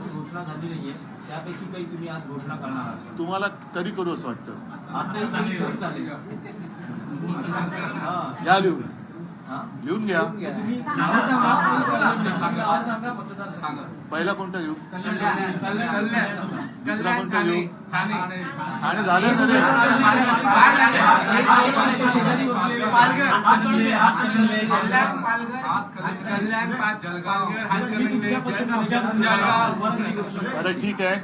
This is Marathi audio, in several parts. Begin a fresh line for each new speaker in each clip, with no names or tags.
उमेदवारांची घोषणा झाली नाहीये. त्यापैकी काही तुम्ही आज घोषणा करणार आहात.
तुम्हाला कधी करू असं वाटतं?
आता हा.
या लिहून? लिहून घ्या. पहिला कोणता घेऊ दुसरा कोणता घेऊ
ठाणे.
आणि झालं ना रे? अरे ठीक आहे.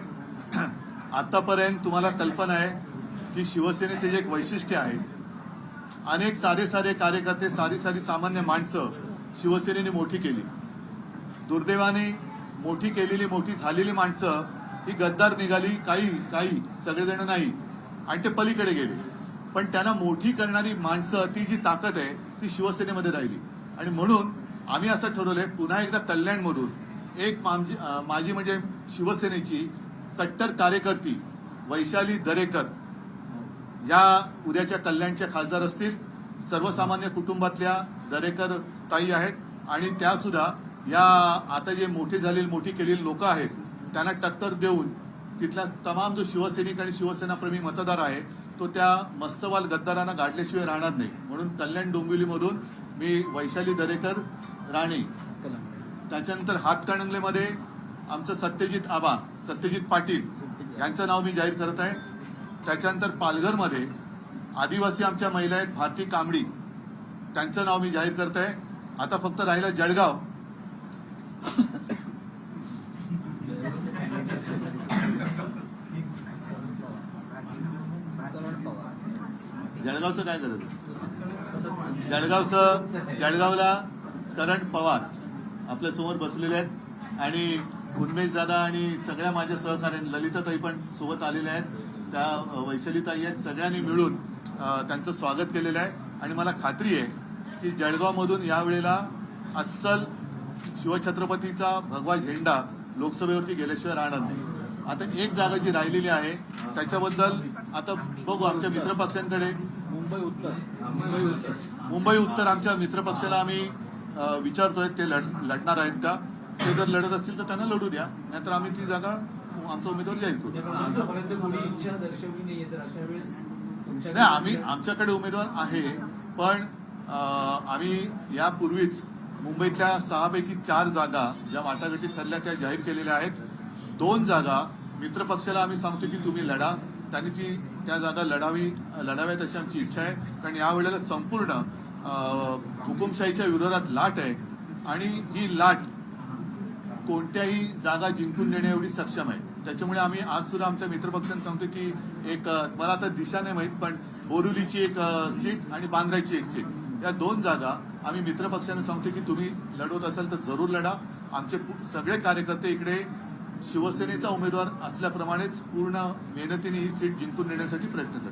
आतापर्यंत तुम्हाला कल्पना आहे की शिवसेनेचे जे एक वैशिष्ट्य आहे अनेक साधे साधे कार्यकर्ते साधी साधी सामान्य माणसं शिवसेनेने मोठी केली. दुर्दैवाने मोठी केलेली मोठी झालेली माणसं ही गद्दार निघाली काही काही सगळेजण नाही. आणि ते पलीकडे गेले. पण त्यांना मोठी करणारी माणसं ती जी ताकद आहे ती शिवसेनेमध्ये राहिली. आणि म्हणून आम्ही असं ठरवलंय पुन्हा एकदा कल्याणमधून एक मामजी माझी म्हणजे शिवसेनेची कट्टर कार्यकर्ती वैशाली दरेकर या उद्याच्या कल्याणच्या खासदार असतील. सर्वसामान्य कुटुंबातल्या दरेकर ताई आहेत आणि त्या सुद्धा या आता जे मोठे झालेले मोठी केलेली लोक आहेत त्यांना टक्कर देऊन तिथला तमाम जो शिवसैनिक आणि शिवसेनाप्रेमी मतदार आहे तो त्या मस्तवाल गद्दारांना गाडल्याशिवाय राहणार नाही. म्हणून कल्याण डोंबिवलीमधून मी वैशाली दरेकर राणे त्याच्यानंतर हातकणंगलेमध्ये आमचं सत्यजित आबा सत्यजित पाटील यांचं नाव मी जाहीर करत आहे. त्याच्यानंतर पालघरमध्ये आदिवासी आमच्या महिला आहेत भारती कांबडी त्यांचं नाव मी जाहीर करत आहे आता फक्त राहिलं जळगाव. जळगावचं काय करत जळगावचं जळगावला करण पवार आपल्यासमोर बसलेले आहेत. आणि उन्मेश दादा आणि सगळ्या माझ्या सहकार्याने ललिताताई पण सोबत आलेल्या आहेत. त्या वैशालीताई आहेत. सगळ्यांनी मिळून त्यांचं स्वागत केलेलं आहे. आणि मला खात्री आहे की जळगावमधून यावेळेला अस्सल शिवछत्रपतीचा भगवा झेंडा लोकसभेवरती गेल्याशिवाय राहणार नाही. आता एक जागा जी राहिलेली आहे त्याच्याबद्दल आता बघू आमच्या मित्रपक्षांकडे.
मुंबई उत्तर. मुंबई उत्तर.
मुंबई उत्तर आमच्या मित्रपक्षाला आम्ही विचारतोय ते लढ लढणार आहेत का? ते जर लढत असतील तर त्यांना लढू द्या. नाहीतर आम्ही ती जागा आमचा उमेदवार जाहीर करू. नाही आम्ही आमच्याकडे उमेदवार आहे पण आम्ही यापूर्वीच मुंबईतल्या सहापैकी चार जागा ज्या वाटाघाटी ठरल्या त्या जाहीर केलेल्या आहेत. दोन जागा मित्रपक्षाला आम्ही सांगतो की तुम्ही लढा. त्यांनी ती त्या जागा लढावी लढाव्यात अशी आमची इच्छा आहे. कारण यावेळेला संपूर्ण हुकुमशाहीच्या विरोधात लाट आहे. आणि ही लाट कोणत्याही जागा जिंकून देण्या एवढी सक्षम आहे. त्याच्यामुळे आम्ही आज सुद्धा आमच्या मित्रपक्षांना सांगतो की एक मला आता दिशा नाही माहीत पण बोरुलीची एक सीट आणि बांद्राची एक सीट या दोन जागा आम्ही मित्रपक्षांना सांगतो की तुम्ही लढवत असाल तर जरूर लढा. आमचे सगळे कार्यकर्ते इकडे शिवसेनेचा उमेदवार असल्याप्रमाणेच पूर्ण मेहनतीने ही सीट जिंकून देण्यासाठी प्रयत्न करतात.